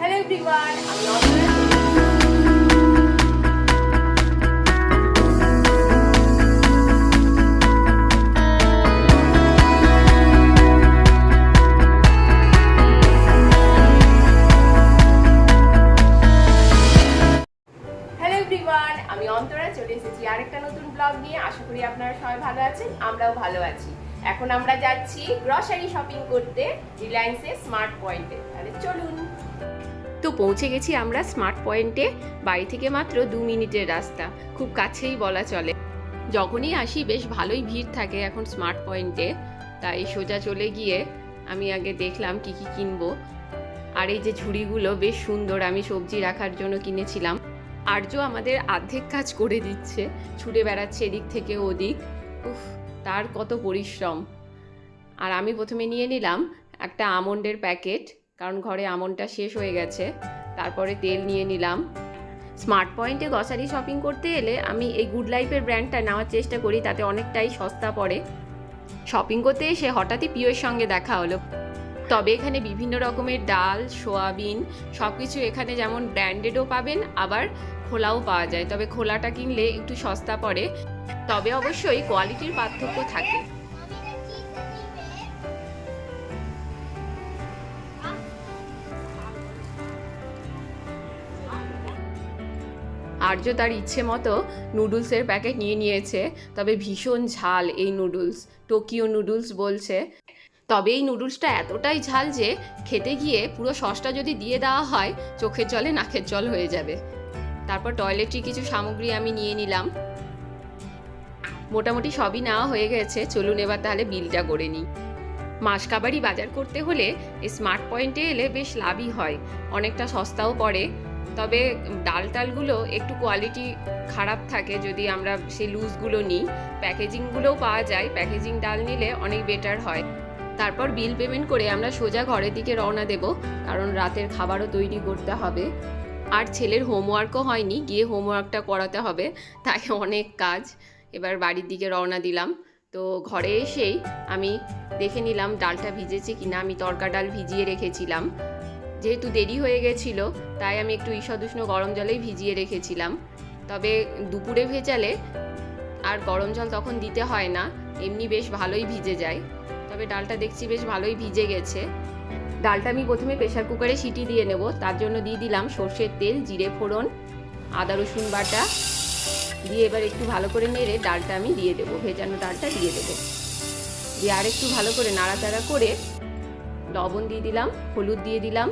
Hello everyone আমি অন্তরা, চলে এসেছি আরেকটা নতুন ব্লগ নিয়ে। আশা করি আপনারা সবাই ভালো আছেন, আমরাও ভালো আছি। এখন আমরা যাচ্ছি গ্রসারি শপিং করতে রিলায়েন্সের স্মার্ট পয়েন্টে তাহলে চলুন। তো পৌঁছে গেছি আমরা স্মার্ট পয়েন্টে। বাড়ি থেকে মাত্র দু মিনিটের রাস্তা। খুব কাছেই বলা চলে। যখনই আসি বেশ ভালোই ভিড় থাকে এখন স্মার্ট পয়েন্টে। তাই সোজা চলে গিয়ে আমি আগে দেখলাম কি কি কিনবো। আর এই যে ঝুড়িগুলো বেশ সুন্দর আমি সবজি রাখার জন্য কিনেছিলাম। আর্য আমাদের অর্ধেক কাজ করে দিচ্ছে। ছুটে বেড়াচ্ছে এদিক থেকে ওদিক। উফ, তার কত পরিশ্রম। আর আমি প্রথমে নিয়ে নিলাম একটা আমন্ডের প্যাকেট। কারণ ঘরে আমন্ডটা শেষ হয়ে গেছে। তারপরে তেল নিয়ে নিলাম। স্মার্ট পয়েন্টে গ্রসারি শপিং করতে এলে আমি এই গুড লাইফের ব্র্যান্ডটা নেওয়ার চেষ্টা করি, তাতে অনেকটাই সস্তা পড়ে। শপিং করতে এসে হঠাৎই পিওর সঙ্গে দেখা হলো। তবে এখানে বিভিন্ন রকমের ডাল, সোয়াবিন সব কিছু এখানে যেমন ব্র্যান্ডেডও পাবেন, আবার খোলাও পাওয়া যায়। তবে খোলাটা কিনলে একটু সস্তা পড়ে। তবে অবশ্যই কোয়ালিটির পার্থক্য থাকে। আর্য তার ইচ্ছে মতো নুডলসের প্যাকেট নিয়ে নিয়েছে। তবে ভীষণ ঝাল এই নুডলস, টোকিও নুডলস বলছে। তবে এই নুডলসটা এতটাই ঝাল যে খেতে গিয়ে পুরো সসটা যদি দিয়ে দেওয়া হয়, চোখের জলে নাকের জল হয়ে যাবে। তারপর টয়লেট্রি কিছু সামগ্রী আমি নিয়ে নিলাম। মোটামুটি সবই নেওয়া হয়ে গেছে, চলুন এবার তাহলে বিলটা করে নিই। মাসকাবারি বাজার করতে হলে স্মার্ট পয়েন্টে এলে বেশ লাভই হয়, অনেকটা সস্তাও পড়ে। তবে ডাল টালগুলো একটু কোয়ালিটি খারাপ থাকে যদি আমরা সেই লুজগুলো নিই। প্যাকেজিংগুলোও পাওয়া যায় প্যাকেজিং ডাল নিলে অনেক বেটার হয়। তারপর বিল পেমেন্ট করে আমরা সোজা ঘরের দিকে রওনা দেব, কারণ রাতের খাবারও তৈরি করতে হবে। আর ছেলের হোমওয়ার্কও হয়নি, গিয়ে হোমওয়ার্কটা করাতে হবে, তাই অনেক কাজ। এবার বাড়ির দিকে রওনা দিলাম। তো ঘরে এসেই আমি দেখে নিলাম ডালটা ভিজেছে কিনা, আমি তরকা ডাল ভিজিয়ে রেখেছিলাম। যেহেতু দেরি হয়ে গেছিল, তাই আমি একটু ঈষদুষ্ণ গরম জলেই ভিজিয়ে রেখেছিলাম। তবে দুপুরে ভেজালে আর গরম জল তখন দিতে হয় না, এমনি বেশ ভালোই ভিজে যায়। তবে ডালটা দেখছি বেশ ভালোই ভিজে গেছে। ডালটা আমি প্রথমে প্রেশার কুকারে সিটি দিয়ে নেব, তার জন্য দিয়ে দিলাম সর্ষের তেল, জিরে ফোড়ন, আদা, রসুন বাটা। দিয়ে এবার একটু ভালো করে নেড়ে ডালটা আমি দিয়ে দেবো, ভেজানো ডালটা দিয়ে দেবো। দিয়ে আর একটু ভালো করে নাড়াচাড়া করে লবণ দিয়ে দিলাম, হলুদ দিয়ে দিলাম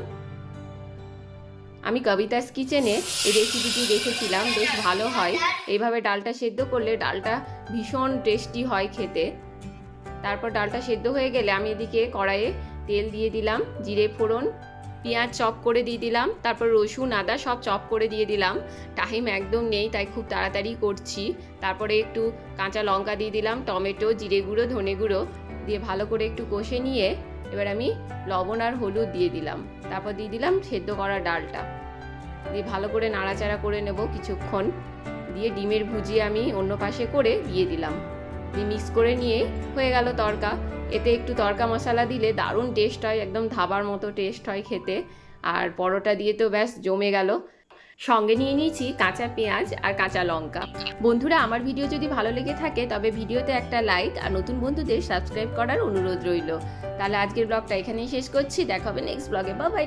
আমি কবিতাস কিচেনে এই রেসিপিটি দেখেছিলাম, বেশ ভালো হয়। এইভাবে ডালটা সেদ্ধ করলে ডালটা ভীষণ টেস্টি হয় খেতে। তারপর ডালটা সেদ্ধ হয়ে গেলে আমি এদিকে কড়াইয়ে তেল দিয়ে দিলাম, জিরে ফোড়ন, পেঁয়াজ চপ করে দিয়ে দিলাম, তারপর রসুন, আদা সব চপ করে দিয়ে দিলাম। টাইম একদম নেই, তাই খুব তাড়াতাড়ি করছি। তারপরে একটু কাঁচা লঙ্কা দিয়ে দিলাম, টমেটো, জিরে গুঁড়ো, ধনে গুঁড়ো দিয়ে ভালো করে একটু কষে নিয়ে এবার আমি লবণ আর হলুদ দিয়ে দিলাম। তারপর দিয়ে দিলাম সেদ্ধ করা ডালটা। দিয়ে ভালো করে নাড়াচাড়া করে নেব কিছুক্ষণ। দিয়ে ডিমের ভুজি আমি অন্য পাশে করে দিয়ে দিলাম। দিয়ে মিক্স করে নিয়ে হয়ে গেল তরকা। এতে একটু তরকা মশলা দিলে দারুণ টেস্ট হয়, একদম ধাবার মতো টেস্ট হয় খেতে। আর পরোটা দিয়ে তো ব্যাস জমে গেল। সঙ্গে নিয়ে নিয়েছি কাঁচা পেঁয়াজ আর কাঁচা লঙ্কা। বন্ধুরা, আমার ভিডিও যদি ভালো লেগে থাকে, তবে ভিডিওতে একটা লাইক আর নতুন বন্ধুদের সাবস্ক্রাইব করার অনুরোধ রইল। তাহলে আজকের ব্লগটা এখানেই শেষ করছি। দেখা হবে নেক্সট ব্লগে বা বাই